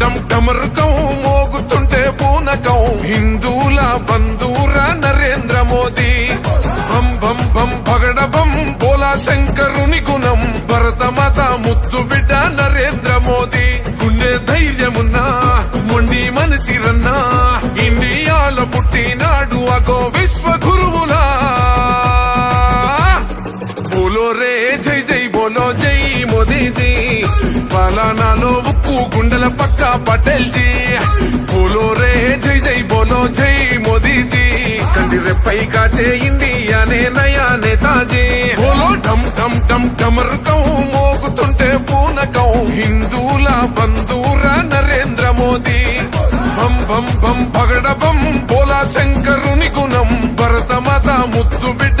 డమ్ డమరుకం మోగుతుంటే పూనకం. హిందూల బంధూర నరేంద్ర మోదీ. బం బం బం పగడ బం బోలా శంకరుని గుణం. భరతమాత ముద్దు బిడ్డ నరేంద్ర మోదీ. గుండె ధైర్యమున్నా మొండి మనసిరన్నా. ఇండియాలో పుట్టినాడు అగో విశ్వగురు పలానాలో ఉప్పు గుండెల పక్క పటేల్ జీ బోలో రే జై జై బోలో జై మోదీ కంటి రెప్పై కాచే ఇండియానే నయా నేతాజీ బోలో డమ్ డమ్ డమ్ డమరుకం మోగుతుంటే పూనకం. హిందూల బంధూరా నరేంద్ర మోదీ. బం బం బం పగడ బం బోలా శంకరుని గుణం. భరతమాత ముద్దు బిడ్డ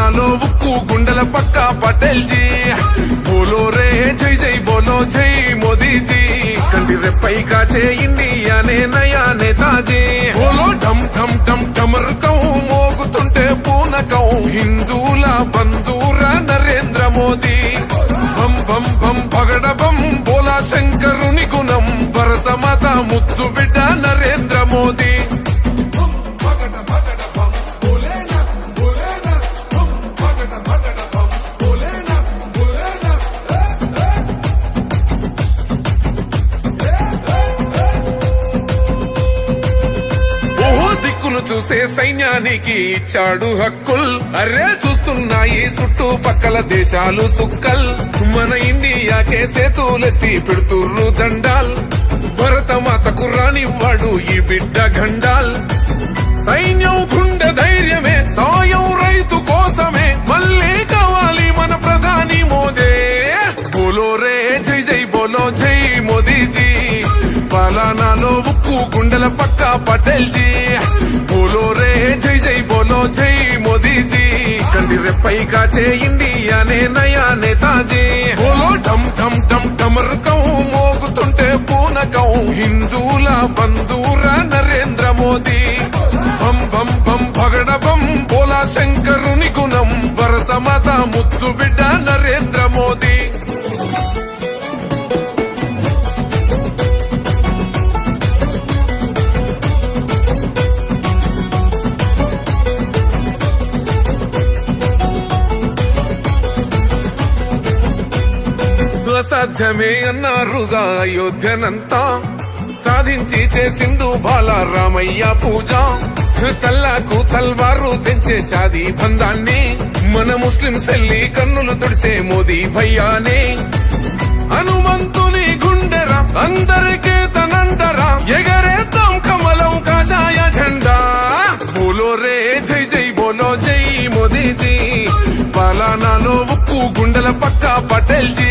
పలానాలో ఉక్కు గుండెల పక్క పటేల్ జీ బోలో రే జై జై బోలో జై మోదీజీ. కంటి రెప్పై కాచే ఇండియానే నయా నేతాజీ బోలో ఢమ్ ఢమ్ ఢమ్ ఢమరుకం మోగుతుంటే పూనకం. హిందూల బంధూరా నరేంద్ర మోదీ. బం బం బం పగడ బం బోలా శంకరుని గుణం. భరతమాత ముద్దు బిడ్డ నరేంద్ర మోదీ. చూసే సైన్యానికి ఇచ్చాడు హక్కుల్. అరే చూస్తున్నాయి చుట్టూ పక్కల దేశాలు సుక్కల్. మన ఇండియాకే సేతులెత్తి పెడుతుర్రు దండాల్. భరత మాత రానివ్వాడు ఈ బిడ్డ గండాల్ సైన్యం గుండె ధైర్యమే పలానాలో ఉక్కు గుండెల పక్క పటేల్ జీ బోలో రే జై జై బోలో జై మోదీ జీ కండి రెప్పై కాచే ఇండియానే నయా నేతాజీ బోలో డమ్ డమ్ డమ్ డమరుకం మోగుతుంటే పూనకం. హిందూల బంధూరా నరేంద్ర మోదీ. బం బం బం పగడ బం బోలా శంకరుని గుణం. భరతమాత ముద్దు బిడ్డ నరేంద్ర సాధ్యమే అన్నారుగా అయోధ్యనంతా. సాధించి చేసిండు బాల రామయ్య పూజ. తల్లాకు తల్వారు తెంచే షాదీ బంధాన్ని. మన ముస్లిం సెల్లి కన్నులు తుడిసే మోదీ భయ్యానే. హనుమంతుని గుండెరా అందరికీ తనండరా ఎగరేద్దాం కమలం కాషాయ జెండా బోలో రే జై జై బోలో జై మోదీజీ. పలానాలో ఉక్కు గుండెల పక్క పటేల్జీ.